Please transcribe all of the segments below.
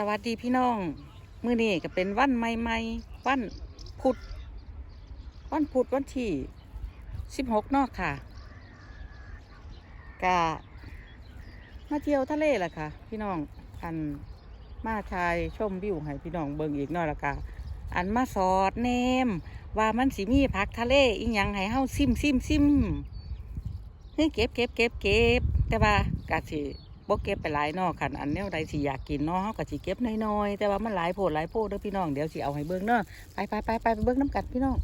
สวัสดีพี่น้อง มื้อนี้ก็เป็นวันใหม่ๆ วันพุธ วันพุธวันที่สิบหกนอกค่ะกะมาเที่ยวทะเลแหละค่ะ พี่น้อง อันมาชายชมวิวให้พี่น้องเบิ่งอีกน่อยละค่ะ อันมาสอดเนม ว่ามันสิมีผักทะเลอีหยังให้เฮาซิมซิมซิมเฮ้ยเก็บเก็บเก็บเก็บแต่ว่ากะสิ บ่เก็บไปหลายนอกคันอันแนวใดสิอยากกินนาะเฮาก็สิเก็บน้อยๆแต่ว่ามันหลายโพดหลายโพดเด้อพี่น้องเดี๋ยวสิเอาให้เบิ่งเนาะไปไปไปไปไปเบิ่งน้ำกัดพี่น้อง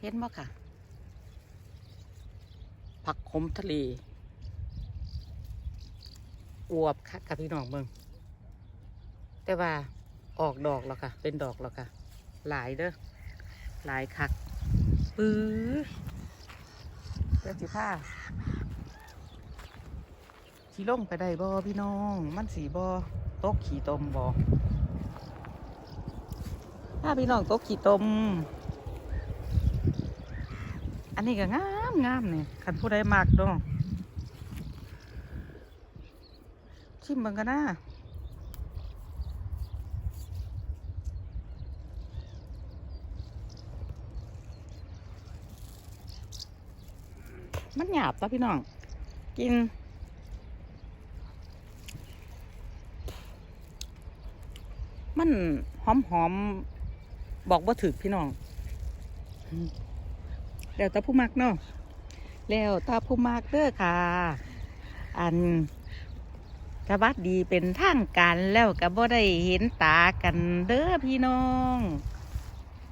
เห็นบ่ค่ะ ผักขมทะเล อวบคักกับพี่น้องเบิ่งแต่ว่าออกดอกแล้วค่ะ เป็นดอกแล้วค่ะ หลายเด้อหลายคักปื้อเจ้าสิผ้าสีลงไปได้บ่พี่น้อง มันสีบ่ตกขี่ตมบ่ถ้าพี่น้องตกขี่ตม อันนี้ก็งามงามเนี่ยคันผู้ใดมักเนาะชิมเบิ่งกันนะ มันหยาบปะพี่น้อง กิน มันหอมหอมบอกว่าถึกพี่น้อง แล้วตาผู้มักเนาะแล้วตาผู้มักเด้อค่ะ อันกวัดดีเป็นทางการแล้วก็บ่ได้เห็นตากันเด้อพี่น้อง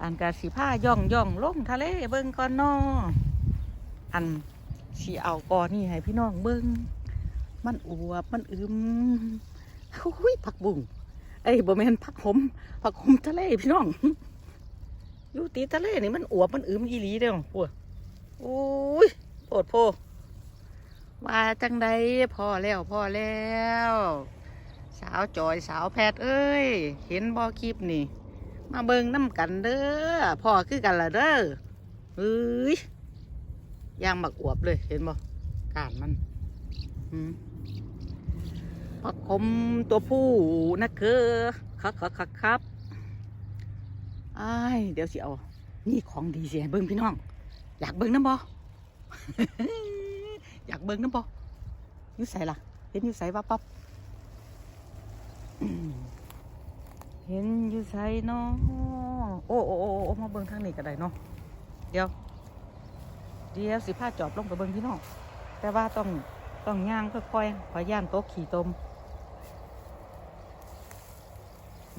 อันกะสิผ้าย่องย่องลงทะเลเบิ่งก่อนนาะอัน สิเอากอนี่ให้พี่น้องเบิ่งมันอวบมันอึมหุ้ยผักบุ้งเอ้บ่แม่นผักหอมผักหอมทะเลพี่น้องอยู่ตีทะเลนี่มันอวบมันอึมอีหลีเด้อปวดโอ้ยโปวดโพว่าจังใดพ่อแล้วพ่อแล้ว สาวจอยสาวแพทย์เอ้ย เห็นบอคลิปนี่ มาเบิ่งน้ำกันเด้อพ่อคือกันละเด้อเอ้ย ย่างบักอวบเลย เห็นบ่การมันผักคมตัวผู้นะเกอครับครับครับครับอ้ายเดี๋ยวสิเอา นี่ของดีเสียเบิ้งพี่น้อง อยากเบิ้งน้ำบ่อยากเบิ้งน้ำบ่อยุ่ใส่ล่ะ เห็นยุ่ใส่วับปั๊บเห็นยุ่ใส่เนาะโอ้โอ้โอ้โอ้มาเบิ้งทางนี้ก็ได้เนาะเดี๋ยว เดี๋ยวสิพาจอบลงไปเบิ้งพี่น้องแต่ว่าต้องต้องย่างค่อยๆขอย่านโต๊ะขี่ตม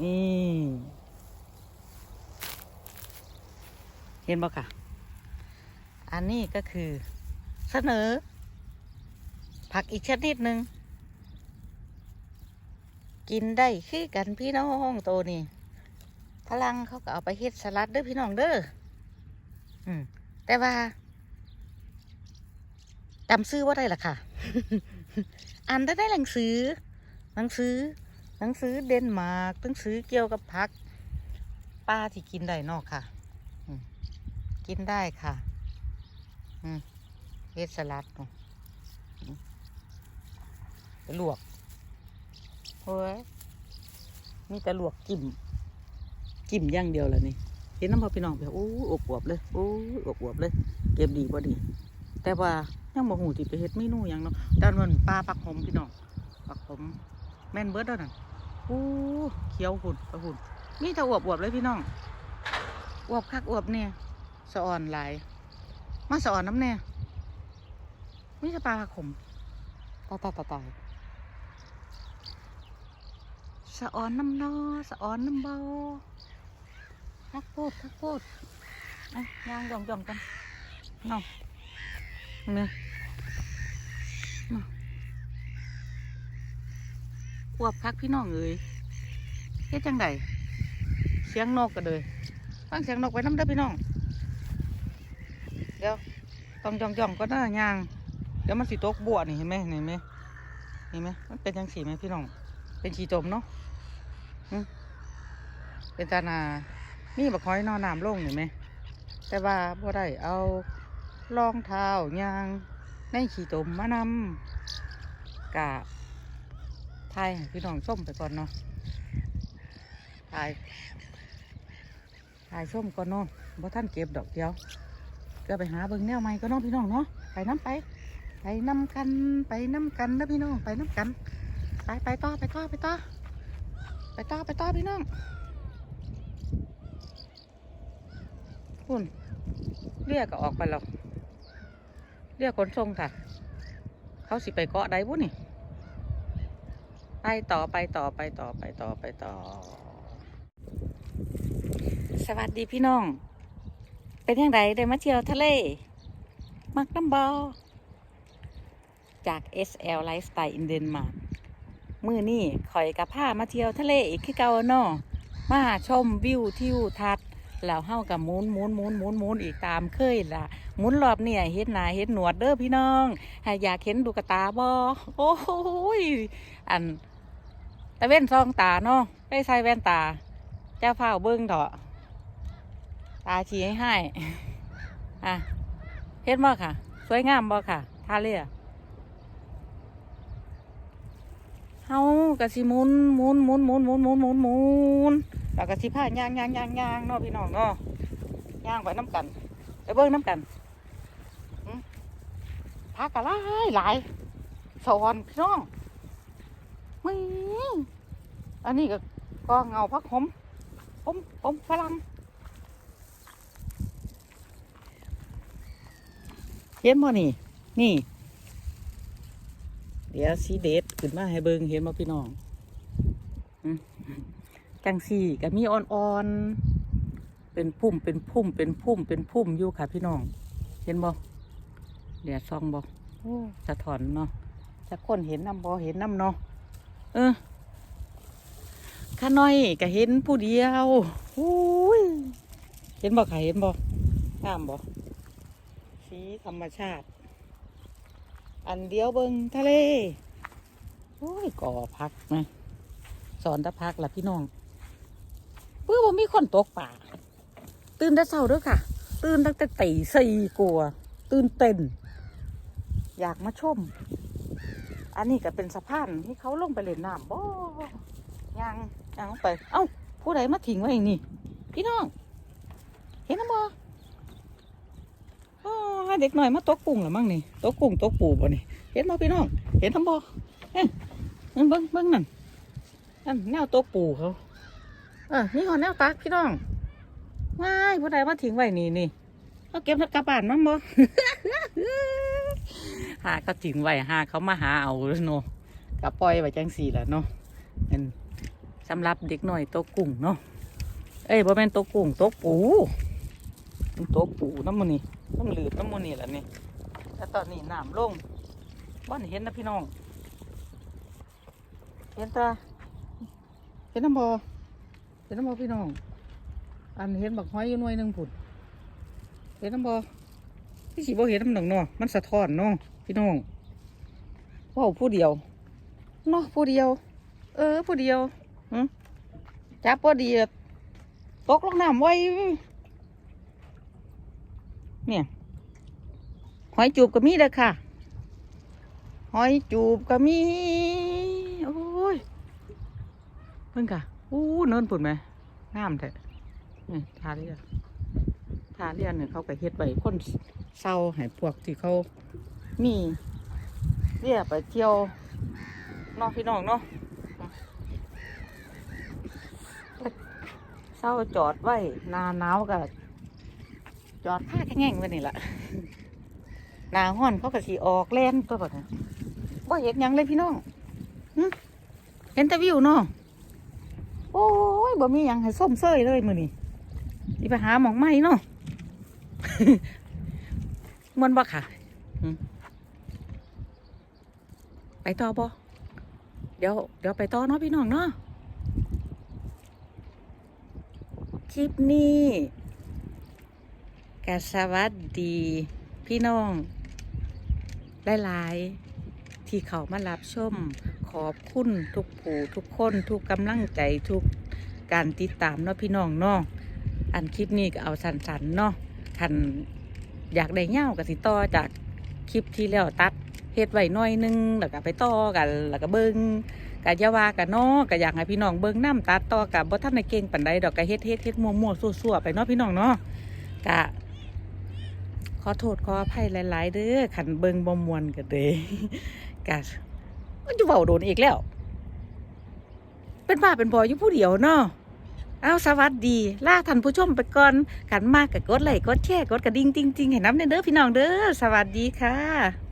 นี่เห็นบ่ค่ะ อันนี้ก็คือเสนอ ผักอีกชนิดหนึ่งกินได้คือกันพี่น้องโตนี่พลังเขาก็เอาไปเฮ็ดสลัดเด้อพี่น้องเด้อ อืม แต่ว่า จำซื้อว่าได้ล่ะค่ะ อ่านได้ได้หนังสือ หนังสือ หนังสือเดนมาร์กหนังสือเกี่ยวกับผักป้าที่กินได้นอกค่ะ กินได้ค่ะอืมเฮ็ดสลัดเนาะอืมไปลวกเฮ้ยมีแต่ลวกจิ้มจิ้มย่างเดียวแล้วนี่เห็นน้ำพอพี่น้องไปโอ้ยอบอวบเลยโอ้ยอบอวบเลย เก็บดีกว่าดี แต่ว่ายังบ่หูที่ไปเฮ็ดเมนูหยังเนาะด้านมันปลาปักหอมพี่น้องปักหอมแม่นเบิดแล้วนั่นโอ้เขียวหุ่นไปหุ่นมีแต่อวบอวบเลยพี่น้องอวบคักอวบเนี่ยสะอ่อนหลาย มาสะอ่อนน้ำแน่ไม่ใช่ปลาขมตายตายตายตายสะอ่อนน้ำนอสะอ่อนน้ำเบาทักโพดทักโพดอะยางย่องย่องกันนาะเนี่ยเนาะอวบคักพี่น้องเอ้ยเฮ็ดจังไดเสียงนกกันเลยฟังเสียงนกไว้น้ำเด้อพี่น้อง เดี๋ยวต้องย่องย่องๆก็น่ายาง เดี๋ยวมันสิตกบวนี่เห็นไหมเห็นไหมเห็นไหมมันเป็นจังสีไหมพี่น้อง เป็นชีจมเนาะเป็นตานามีบักหอยนอนน้ำลงเห็นไหม แต่ว่าบ่ได้เอา รองเท้ายาง ในขี่ตมมานำกะทายพี่น้องส้มไปก่อนเนาะทายทายส้มก่อนเนาะบ่ท่านเก็บดอกเดียวก็ไปหาเบิ่งแนวใหม่ก็เนาะพี่น้องเนาะไปน้ำไป ไปน้ำกันไปน้ำกันนะพี่น้องไปน้ำกัน ไปไปต่อไปต่อไปต่อไปต่อไปต่อพี่น้องคุณเรียกก็ออกไปแล้ว เรียกขนส่งค่ะ เขาสิไปเกาะใดบุนี่ ไปต่อไปต่อไปต่อไปต่อไปต่อ สวัสดีพี่น้อง เป็นยังไงได้มาเที่ยวทะเล มักน้ำบอจาก SL Lifestyle in Denmark มือนี่ข่อยกับผ้ามาเที่ยวทะเลอีกคือเก่าเนาะมาชมวิวทิวทัศน์แล้วเฮากับมุนมุนมุนมุนมุนอีกตามเคยล่ะ หมุนรอบเนี่ยเห็นหนาเห็นหนวดเด้อพี่น้องอยากเห็นดูกระตาบอโอ้โหยอันตะเว้นซองตาเนาะไปใส่แว่นตาเจ้าเฝ้าเบิ้งเถอะตาชี้ให้ให้อะเห็นบ่ค่ะ สวยงามบ่ค่ะท่าเรือเฮากะสิมุนมุนมุนมุนมุนมุนมุนมุนแล้วก็สิพายางยางยางยางเนาะพี่น้องเนาะยางไปน้ำกันไปเบิ้งน้ำกัน พักกะหลายหลายสอนพี่น้องมึงอันนี้ก็ก็เงาพักหอมผมผมฝรั่งเห็นบ่นี่ นี่ เดี๋ยวสีเด็ดขึ้นมาให้เบิงเห็นบ่พี่น้องอืมจังสีก็มีอ่อนๆ เป็นพุ่มเป็นพุ่มเป็นพุ่มเป็นพุ่มอยู่ค่ะพี่น้อง เห็นบ่ เดี๋ยวซองบ่โอ้สะท้อนเนาะจะคนเห็นน้ำบ่เห็นน้ำเนาะเออข้าน้อยก็เห็นผู้เดียวอุ้ยเห็นบ่ค่ะเห็นบ่งามบ่สีธรรมชาติ อันเดียวเบิงทะเลโอ้ยก่อพักนะสอนตะพักละพี่น้องเพื่อว่ามีคนตกป่า ตื่นแต่เช้าเด้วยค่ะ ตื่นตั้งแต่ตีสี่กลัวาตื่นเต้น อยากมาชม อันนี้ก็เป็นสะพานที่เขาลงไปเล่นน้ำบ่ยังยังลงไป เอ้า ผู้ใดมาทิ้งไว้อย่างนี้พี่น้อง เห็นน้ำบ่อ๋อเด็กหน่อยมาตกกุ้งหรือมั่งนี่ตกกุ้งตกปูบ่นี่เห็นบ่พี่น้อง เห็นทั้งบ่เอ้ยเบิ้งเบิ้งนั่นนั่นแนวตกปูเขาเออนี่หอนแนวตักพี่น้องว้ายผู้ใดมาทิ้งไว้นี่นี่เอาเก็บกลับบ้านมั้งบ่ หาเขาทิ้งไว้หาเขามาหาเอาเนาะกะปล่อยไว้จังสี่แหละเนาะเป็นสำหรับเด็กหน่อยตกกุ้งเนาะเอ้ยบ่แม่นตกกุ้งตกปูมันตกปูน้ำมันนี่น้ำหลืบน้ำมันนี่แหละนี่แต่ตอนนี้น้ำลงบ้านเห็นนะพี่น้องเห็นตาเห็นน้ำบอเห็นน้ำบอพี่น้อง อันเห็นบักห้อยอยู่หน่วยหนึ่งผุดเห็นน้ำบอพี่สีบอเห็นน้ำหนังเนาะมันสะท้อนเนาะ พี่น้องว้าวผู้เดียวเนาะผู้เดียว เออ ผู้เดียวหึจับพอดีตกลงน้ำไว้ เนี่ย หอยจูบก็มีเด้ค่ะ หอยจูบก็มี โอ้ย เพิ่งค่ะอู้เนินปุ่นไหมงามแท้นี่ทาเรียนทาเรียนเนี่ยเขาก็เฮ็ดไว้คนเศร้าให้พวกที่เขา มีเรียไปเที่ยวนองพี่น้องเนาะเศร้าจอดไว้นาหนาวก็จอดผ้าแง่งไว้นี่แหละนาห้อนเขาก็สีออกแล่นตัวแบบนี้บ่เห็นยังเลยพี่น้องเห็นแต่วิวเนาะโอ้ยบ่มียังให้ส้มเซยเลยมือนี่นี่ไปหาหมองไม้เนาะมันบ่ค่ะ ต่อบ่เดี๋ยวเดี๋ยวไปต่อเนาะพี่น้องเนาะคลิปนี้กสวัสดี พี่น้องหลายๆที่เขามารับชม ขอบคุณทุกผู้ทุกคนทุกกำลังใจทุกการติดตามเนาะพี่น้องเนาะอันคลิปนี้ก็เอาสันๆเนาะคันอยากได้เง่าวกับสิต่อจากคลิปที่แล้วตัด ฮ็ดไว้หน้อยนึงแล้วก็ไปต่อกันแล้วก็เบิงกะอยาว่ากันเนาะก็อยากให้พี่น้องเบิงน้ำตัดต่อกับบ่ทันได้เก่งปานใดดอกก็เฮ็ดเฮ็ดเฮ็ดมั่วๆซั่วๆไปเนาะพี่น้องเนาะกะขอโทษขออภัยหลาย ๆ เด้อขันเบิงบ่มวนกันเด้กะมันจะเว้าโดนอีกแล้ว เป็นบ้าเป็นบอยอยู่ผู้เดียวเนาะเอาสวัสดีลาท่านผู้ชมไปก่อนขันมากกับกดไลค์กดแชร์กดกระดิ่งจริงๆให้น้ำเด้อพี่น้องเด้อสวัสดีค่ะ